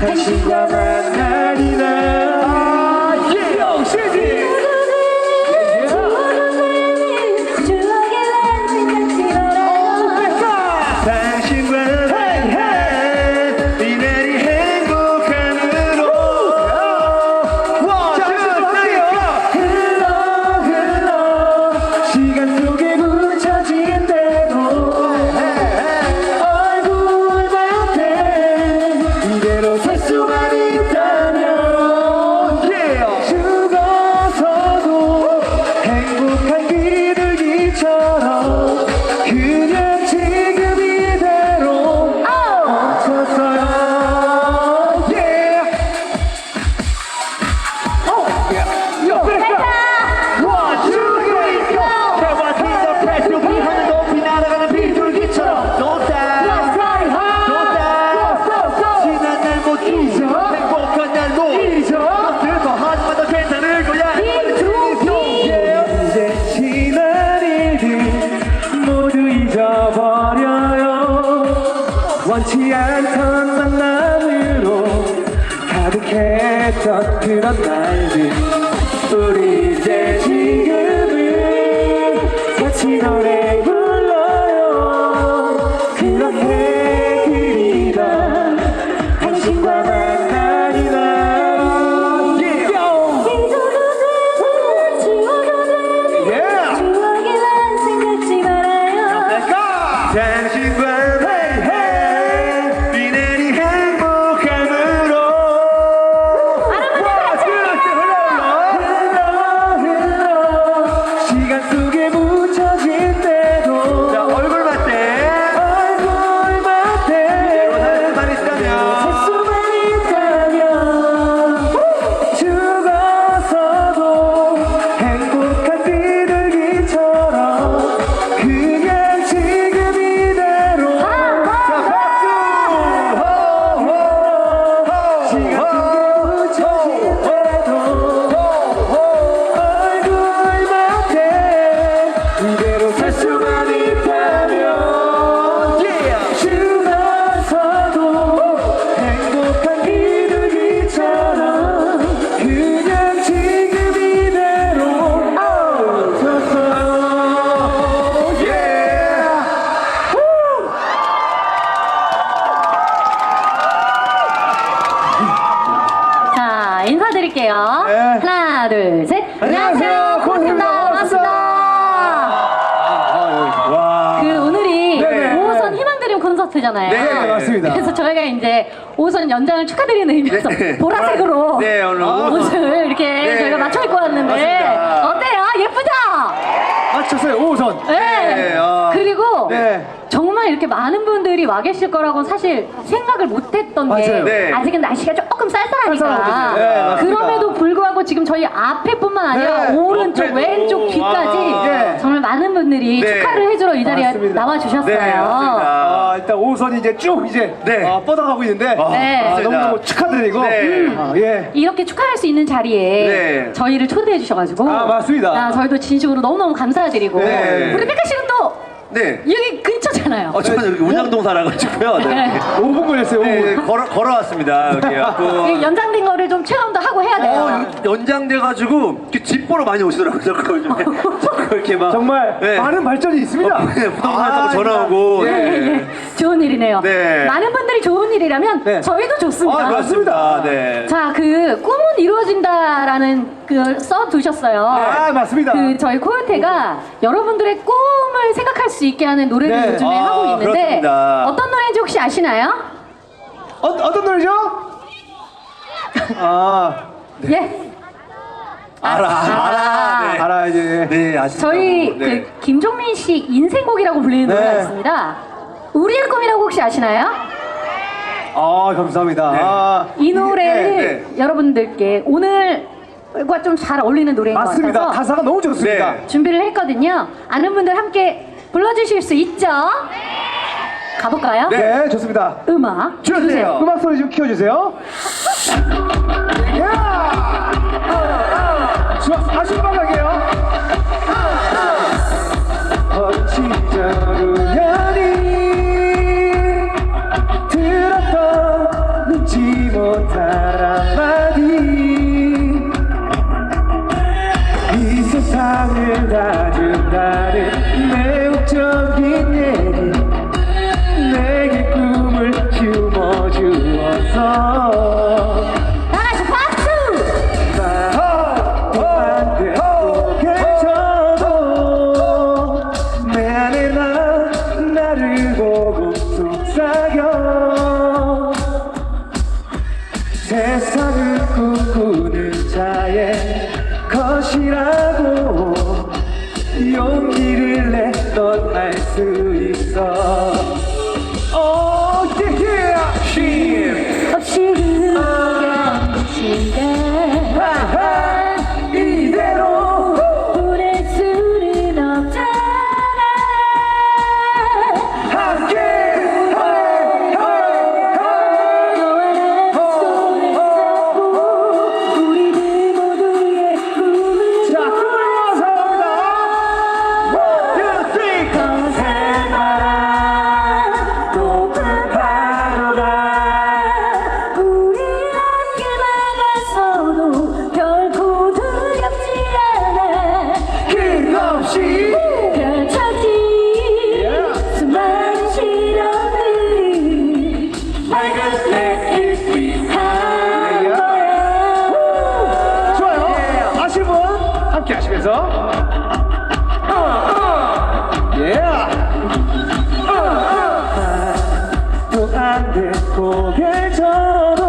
다시 또 만나리라 인사드릴게요 네. 하나 둘 셋 안녕하세요. 고맙습니다 고맙습니다. 반갑습니다 와. 그 오늘이 네. 5호선 희망드림 콘서트잖아요 네, 맞습니다. 그래서 저희가 이제 5호선 연장을 축하드리는 의미에서 네. 보라색으로 네, 오늘 옷을 이렇게 네. 저희가 맞춰 입고 왔는데 맞습니다. 어때요? 예쁘죠? 맞췄어요 5호선 네. 네, 아. 그리고 네. 정말 이렇게 많은 분들이 와 계실 거라고 사실 생각을 못 했던 게 맞아요. 네. 아직은 날씨가 조금 쌀쌀하니까 쌀쌀하거든요. 네, 맞습니다. 그럼에도 불구하고 지금 저희 앞에뿐만 아니라 네. 오른쪽 옆에도. 왼쪽 뒤까지 네. 정말 많은 분들이 네. 축하를 해주러 이 자리에 맞습니다. 나와 주셨어요. 네, 맞습니다. 아, 일단 5호선이 이제 쭉 이제 네. 어, 뻗어가고 있는데 네. 아. 너무너무 축하드리고 네. 아, 예. 이렇게 축하할 수 있는 자리에 네. 저희를 초대해 주셔가지고 아, 맞습니다. 아, 저희도 진심으로 너무너무 감사드리고 네. 우리 백가 씨는 또 네. 여기 근처잖아요. 어, 저는 여기 운양동 살아가지고요. 네. 네. 5분 걸렸어요 5분 네, 걸어, 걸어왔습니다. 여기 갖고. 이 연장된 거를 좀 체험도 하고 해야 돼요. 어, 연장돼가지고 이렇게 집 보러 많이 오시더라고요. 자꾸 요즘에. 자꾸 이렇게 막. 정말 네. 많은 발전이 있습니다 네, 부동산에서 아, 전화 오고. 예, 네. 예. 좋은 일이네요. 네. 많은 분들이 좋은 일이라면 네. 저희도 좋습니다. 아, 맞습니다. 네. 자, 그 꿈은 이루어진다라는 그 써두셨어요. 아 맞습니다 그 저희 코요테가 여러분들의 꿈을 생각할 수 있게 하는 노래를 네. 요즘에 아, 하고 있는데 그렇습니다. 어떤 노래인지 혹시 아시나요? 어, 어떤 노래죠? 아 예. 알아, 알아. 네. 알아야지 네, 아시죠? 저희 네. 그 김종민 씨 인생곡이라고 불리는 네. 노래가 있습니다. 우리의 꿈이라고 혹시 아시나요? 아 감사합니다 네. 아, 이 노래를 네, 여러분들께 오늘과 좀 잘 어울리는 노래인 것 맞습니다 같아서 가사가 너무 좋습니다 네. 준비를 했거든요. 아는 분들 함께 불러주실 수 있죠? 가볼까요? 네, 좋습니다 음악 주세요. 음악 소리 좀 키워주세요 야! 좋아, 아주 빨라게요 어찌저로 고개 저도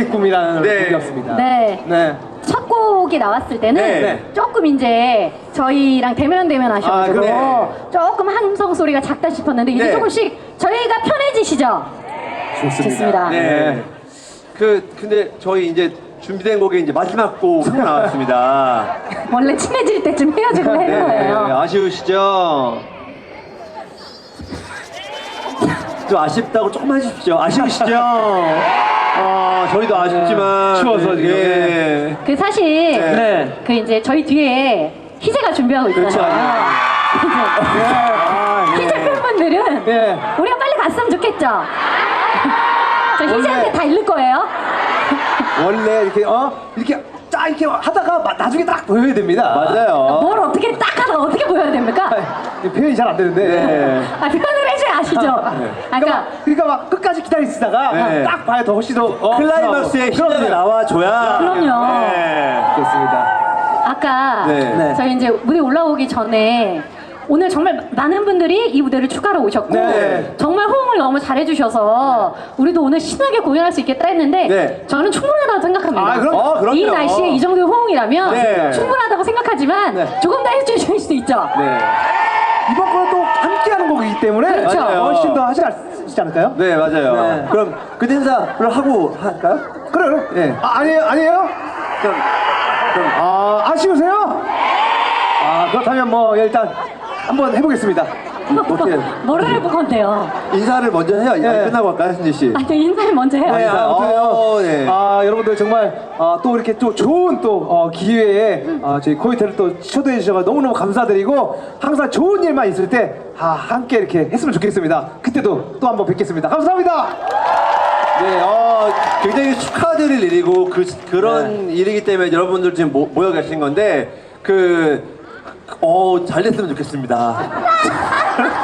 우리의 꿈이라는 네. 곡이었습니다. 네. 네. 첫 곡이 나왔을 때는 네. 조금 이제 저희랑 대면 대면 하셔가지고 아, 그래. 조금 함성 소리가 작다 싶었는데 이제 네. 조금씩 저희가 편해지시죠? 좋습니다. 좋습니다. 네. 그 근데 저희 이제 준비된 곡이 이제 마지막 곡 나왔습니다. 원래 친해질 때쯤 헤어지고 네, 거예요. 아쉬우시죠? 좀 아쉽다고 조금 해주십시오. 아쉬우시죠? 아, 저희도 아쉽지만. 추워서 지금. 예. 그 사실 네. 그 이제 저희 뒤에 희재가 준비하고 있잖아요. 그렇죠. 아, 희재 예. 팬분들은 예. 우리가 빨리 갔으면 좋겠죠. 저 희재한테 원래- 다 잃을 거예요. 원래 이렇게 어 이렇게 딱 이렇게 하다가 마- 나중에 딱 보여야 됩니다. 맞아요. 뭘 어떻게 딱 하다 어떻게 보여야 됩니까? 아, 표현이 잘 안 되는데. 네. 아 표현을 아시죠? 아, 그러니까, 그러니까 막, 그러니까 막 끝까지 기다리시다가 네. 딱 봐야 더 훨씬 더 어, 클라이막스에 그럼요. 나와줘야. 그럼요. 네. 좋습니다. 아까 네. 네. 저희 이제 무대 올라오기 전에 오늘 정말 많은 분들이 이 무대를 추가로 오셨고 네. 정말 호응을 너무 잘해주셔서 우리도 오늘 신나게 공연할 수 있겠다 했는데 네. 저는 충분하다고 생각합니다. 아, 그럼- 어, 그럼요. 이 날씨에 이 정도의 호응이라면 네. 충분하다고 생각하지만 네. 조금 더 해주실 수도 있죠. 네. 이번 거는 또 곡이기 때문에 그렇죠. 맞아요. 훨씬 더 하지 않지 않을까요? 네, 맞아요. 네. 그럼 그 인사를 하고 할까요? 그래요? 네. 아, 아니에요, 아니에요? 그럼, 그럼 아, 아쉬우세요? 아, 그렇다면 뭐 일단 한번 해보겠습니다. 어떻게 뭐를 해볼 건데요? 인사를 먼저 해요. 네. 끝나고 할까요, 승지 씨? 아, 네, 인사를 먼저 해요. 네. 아무튼요. 어, 네. 아, 여러분들 정말 아, 또 이렇게 또 좋은 또 어, 기회에 아, 저희 코이테를 또 초대해 주셔서 너무너무 감사드리고 항상 좋은 일만 있을 때 아, 함께 이렇게 했으면 좋겠습니다. 그때도 또 한번 뵙겠습니다. 감사합니다. 네, 어, 굉장히 축하드릴 일이고 그, 그런 일이기 때문에 여러분들 지금 모, 모여 계신 건데 그 어, 잘 됐으면 좋겠습니다.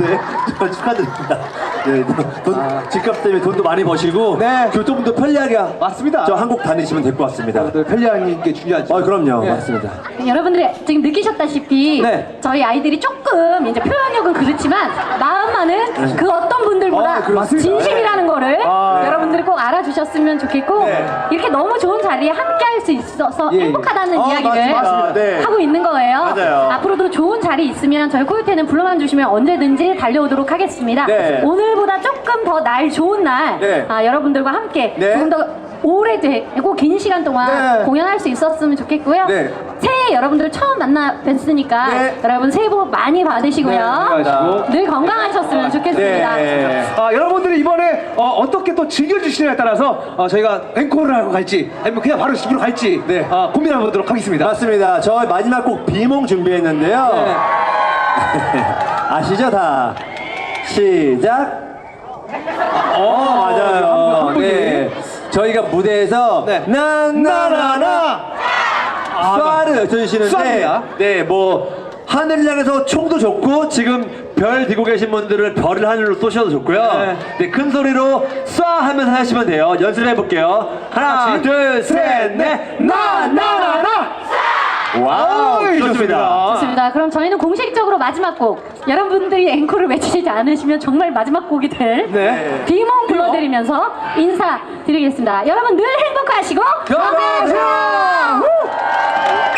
네, 저 축하드립니다. 네, 돈, 집값 때문에 돈도 많이 버시고 네. 교통도 편리하게 맞습니다. 저 한국 다니시면 될 것 같습니다. 여러분들 편리한 게 중요하죠. 아, 그럼요. 네. 맞습니다. 여러분들이 지금 느끼셨다시피 네. 저희 아이들이 조금 이제 표현력은 그렇지만 마음만은 그 어떤 분들보다 그 맞습니다. 진심이라는 거를 아, 네. 여러분들이 꼭 알아주셨으면 좋겠고 네. 이렇게 너무 좋은 자리에 함께 할 수 있어서 예, 예. 행복하다는 어, 이야기를 맞습니다. 네. 하고 있는 거예요. 맞아요. 앞으로도 좋은 자리 있으면 저희 코요태는 불러만 주시면 언제든 지 달려오도록 하겠습니다. 네. 오늘보다 조금 더 날 좋은 날 네. 아, 여러분들과 함께 네. 조금 더 오래되고 긴 시간 동안 네. 공연할 수 있었으면 좋겠고요. 네. 새해 여러분들 처음 만나 뵀으니까 네. 여러분 새해 복 많이 받으시고요. 네. 늘 건강하셨으면 좋겠습니다. 네. 아, 여러분들이 이번에 어, 떻게또 즐겨주시냐에 따라서 어, 저희가 앵콜을 하고 갈지 아니면 그냥 바로 집으로 갈지 네. 어, 고민해 보도록 하겠습니다. 맞습니다. 저 마지막 곡 비몽 준비했는데요. 네. 아시죠 다? 시작. 어 맞아요. 네. 저희가 무대에서 네. 나나나나 쏴를 쏴입니다. 쳐주시는데 네뭐 하늘 향해서 총도 좋고 지금 별 들고 계신 분들은 별을 하늘로 쏘셔도 좋고요. 네. 네, 큰 소리로 쏴 하면서 하시면 돼요. 연습해 볼게요. 하나, 둘, 셋, 넷. 나, 나, 나, 나! 와우, 어이, 좋습니다. 좋습니다. 그럼 저희는 공식적으로 마지막 곡 여러분들이 앵콜을 외치지 않으시면 정말 마지막 곡이 될 네. 비몽 불러드리면서 인사드리겠습니다. 여러분 늘 행복하시고 건강하세요! 자,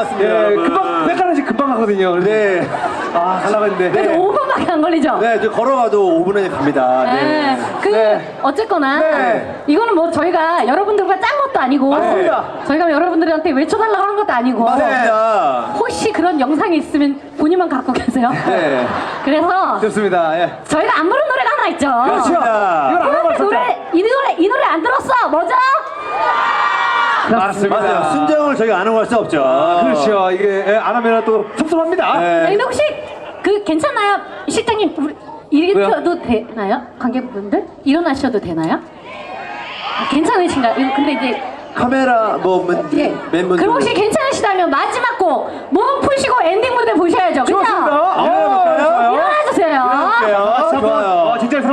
나왔습니다. 예, 여러분. 금방 백가라지 금방 가거든요. 그래서 네, 아, 가려고 했는데. 그래도 5분밖에 안 걸리죠? 네, 이제 걸어가도 5분에 갑니다. 네. 네. 그 네. 어쨌거나 네. 이거는 뭐 저희가 여러분들과 짠 것도 아니고 맞습니다. 저희가 여러분들한테 외쳐달라고 하는 것도 아니고 맞습니다. 혹시 그런 영상이 있으면 본인만 갖고 계세요. 네. 그래서 좋습니다. 예. 저희가 안 부른 노래가 하나 있죠. 그렇죠. 이걸 안 하고 그런데. 노래 이 노래 이 노래 안 들었어. 뭐죠? 맞습니다. 맞아요. 순정을 저희가 안 하고 할 수 없죠. 그렇죠. 이게 예, 안 하면 또 섭섭합니다. 네. 근데 혹시 그 괜찮나요, 실장님? 우리 일으켜도 되나요? 관객분들 일어나셔도 되나요? 아, 괜찮으신가요? 이거 근데 이제 카메라 뭐 맨, 예. 그럼 혹시 괜찮으시다면 마지막 곡 몸 푸시고 엔딩 무대 보셔야죠. 그죠? 좋습니다. 일어나볼까요? 어, 좋아요. 일어나주세요. 일어나볼게요. 아, 좋아요.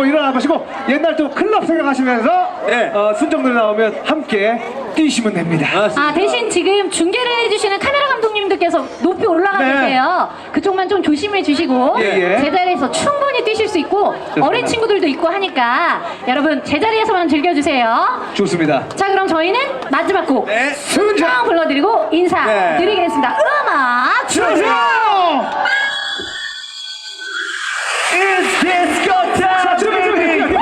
아, 한번 일어나 보시고 옛날 또 클럽 생각하시면서 네. 어, 순정들 나오면 함께 뛰시면 됩니다. 아 대신 지금 중계를 해주시는 카메라 감독님들께서 높이 올라가 네. 계세요. 그쪽만 좀 조심해 주시고 예, 예. 제자리에서 충분히 뛰실 수 있고 어린 친구들도 있고 하니까 여러분 제자리에서만 즐겨주세요. 좋습니다. 자 그럼 저희는 마지막 곡 네. 순정 불러드리고 인사드리겠습니다. 음악 주세요. It's disco time! 자,